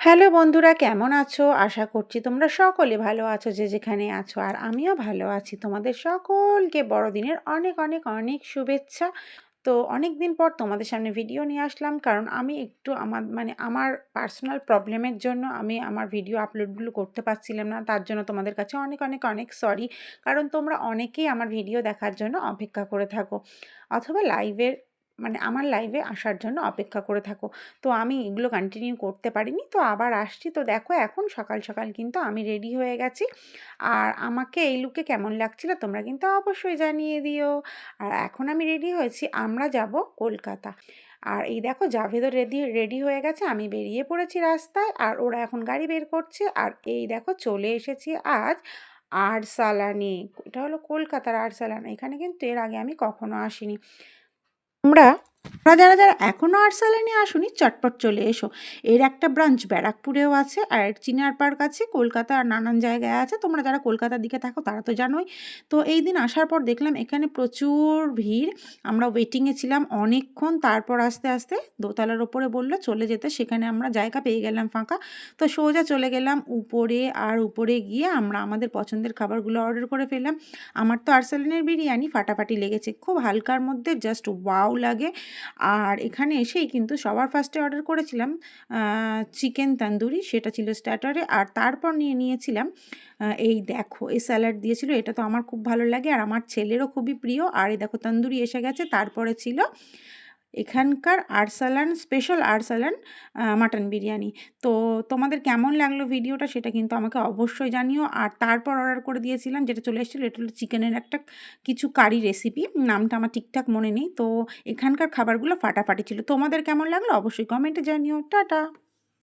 Hello বন্ধুরা, কেমন আছো? আশা করছি তোমরা সকলে ভালো আছো যে যেখানে আছো। আর আমিও ভালো আছি। তোমাদের সকলকে বড়দিনের অনেক অনেক অনেক শুভেচ্ছা। তো অনেক দিন পর তোমাদের সামনে ভিডিও নিয়ে আসলাম। কারণ আমি একটু আমার মানে আমার পার্সোনাল প্রবলেমের জন্য আমি আমার ভিডিও আপলোডগুলো করতে পারছিলাম না। তার জন্য তোমাদের কাছে অনেক অনেক অনেক সরি কারণ তোমরা অনেকেই আমার ভিডিও দেখার জন্য অপেক্ষা করে থাকো। অথবা লাইভের মানে আমার লাইভে আসার জন্য অপেক্ষা করে থাকো। তো আমি এগুলো কন্টিনিউ করতে পারিনি। তো আবার আসছি। তো দেখো এখন সকাল সকাল কিন্তু আমি রেডি হয়ে গেছি। আর আমাকে এই লুকে কেমন লাগছিল তোমরা কিন্তু অবশ্যই জানিয়ে দিও। আর এখন আমি রেডি হয়েছি। আমরা যাব কলকাতা। আর এই দেখো জাভেদও রেডি রেডি হয়ে গেছে। আমি বেরিয়ে পড়েছি রাস্তায়। আর ওরা এখন গাড়ি বের করছে। আর এই দেখো চলে এসেছি আজ আরসালানে। এটা হলো কলকাতার আরসালান। এখানে কিন্তু এর আগে আমি কখনো আসিনি। তোমরা তোমরা যারা যারা এখনও আর্সালানে আসুনি, চটপট চলে এসো। এর একটা ব্রাঞ্চ ব্যারাকপুরেও আছে, আর চিনার পার্ক আছে, কলকাতা আর নানান জায়গায় আছে। তোমরা যারা কলকাতার দিকে থাকো, তারা তো জানোই। তো এই দিন আসার পর দেখলাম এখানে প্রচুর ভিড়। আমরা ওয়েটিংয়ে ছিলাম অনেকক্ষণ, তারপর আস্তে আস্তে দোতলার ওপরে বলল, চলে যেতে। সেখানে আমরা জায়গা পেয়ে গেলাম ফাঁকা। তো সোজা চলে গেলাম উপরে, আর উপরে গিয়ে আমরা আমাদের পছন্দের খাবারগুলো অর্ডার করে ফেললাম। আমার তো আর্সালানের বিরিয়ানি ফাটাফাটি লেগেছে। খুব হালকার মধ্যে জাস্ট ওয়াও লাগে। আর এখানে এসেই কিন্তু সবার ফার্স্টে অর্ডার করেছিলাম চিকেন তান্দুরি সেটা ছিল স্টার্টারে আর তারপর নিয়ে নিয়েছিলাম এই দেখো, এই স্যালাড দিয়েছিল, এটা তো আমার খুব ভালো লাগে। আর আমার ছেলেরও খুবই প্রিয়। আর এই দেখো তান্দুরি এসে গেছে, তারপরে ছিল এখানকার আরসালান স্পেশাল আরসালান মাটন বিরিয়ানি। তো তোমাদের কেমন লাগল ভিডিওটা সেটা কিন্তু আমাকে অবশ্যই জানিও। আর তারপর অর্ডার করে দিয়েছিলাম, যেটা চলে এসেছিল, এটা হলো চিকেনের একটা কিছু কারি রেসিপি নামটা আমার ঠিকঠাক মনে নেই। তো এখানকার খাবারগুলো ফাটাফাটি ছিল। তোমাদের কেমন লাগল অবশ্যই কমেন্টে জানিও। টাটা!